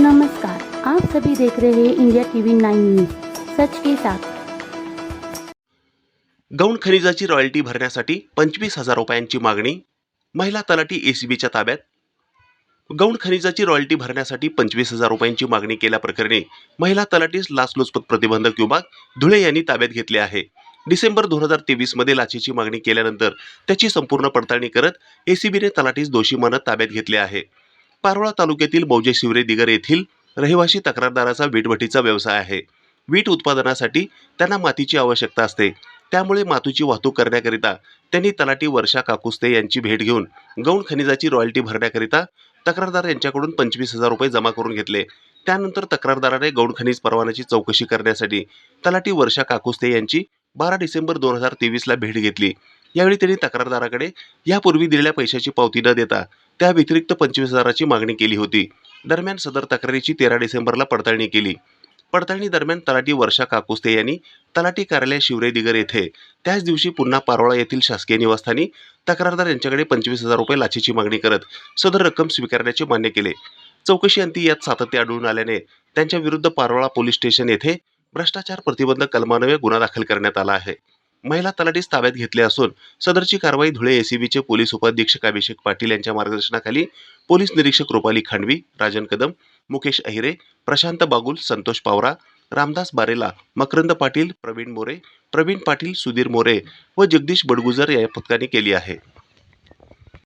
नमस्कार आप सभी देख रहे हैं इंडिया टीवी नाइन न्यूज सच के साथ। गौण खनिजाची रॉयल्टी भरण्यासाठी पंचवीस हजार रुपयांची मागणी महिला तलाठी एसीबीच्या ताब्यात. गौण खनिजाची रॉयल्टी भरण्यासाठी पंचवीस हजार रुपयांची मागणी केल्याप्रकरणी महिला तलाठीस लाचलुचपत प्रतिबंधक विभाग धुळे यांनी ताब्यात घेतले आहे. डिसेंबर दोन हजार तेवीसमध्ये लाचेची मागणी केल्यानंतर त्याची संपूर्ण पडताळणी करत एसीबीने तलाठीस दोषी मानत ताब्यात घेतले आहे. पारोळा तालुक्यातील मौजे शिवरे दिगर येथील रहिवासी तक्रारदाराचा वीटभट्टीचा व्यवसाय आहे. वीट उत्पादनासाठी त्यांना मातीची आवश्यकता असते. त्यामुळे मातूची वाहतूक करण्याकरिता त्यांनी तलाठी वर्षा काकुस्ते यांची भेट घेऊन गौण खनिजाची रॉयल्टी भरण्याकरिता तक्रारदार यांच्याकडून पंचवीस हजार रुपये जमा करून घेतले. त्यानंतर तक्रारदाराने गौण खनिज परवान्याची चौकशी करण्यासाठी तलाठी वर्षा काकुस्ते यांची बारा डिसेंबर दोन हजार तेवीसला भेट घेतली. यावेळी त्यांनी तक्रारदाराकडे यापूर्वी दिलेल्या पैशाची पावती न देता त्या व्यतिरिक्त पंचवीस हजाराची मागणी केली होती. दरम्यान सदर तक्रारीची तेरा डिसेंबरला पडताळणी केली. पडताळणी दरम्यान तलाठी वर्षा काकुस्ते यांनी तलाठी कार्यालय शिवरे दिगर येथे त्याच दिवशी पुन्हा पारोळा येथील शासकीय निवासस्थानी तक्रारदार यांच्याकडे पंचवीस हजार रुपये लाचेची मागणी करत सदर रक्कम स्वीकारण्याचे मान्य केले. चौकशी अंती यात सातत्य आढळून आल्याने त्यांच्या विरुद्ध पारोळा पोलीस स्टेशन येथे भ्रष्टाचार प्रतिबंधक कलमान्वये गुन्हा दाखल करण्यात आला आहे. महिला तलाठीस ताब्यात घेतले असून सदरची कारवाई धुळे एसीबीचे पोलीस उपाधीक्षक अभिषेक पाटील यांच्या मार्गदर्शनाखाली पोलीस निरीक्षक रुपाली खांडवी राजन कदम मुकेश अहिरे प्रशांत बागुल संतोष पावरा रामदास बारेला मकरंद पाटील प्रवीण मोरे प्रवीण पाटील सुधीर मोरे व जगदीश बडगुजर या पथकाने केली आहे.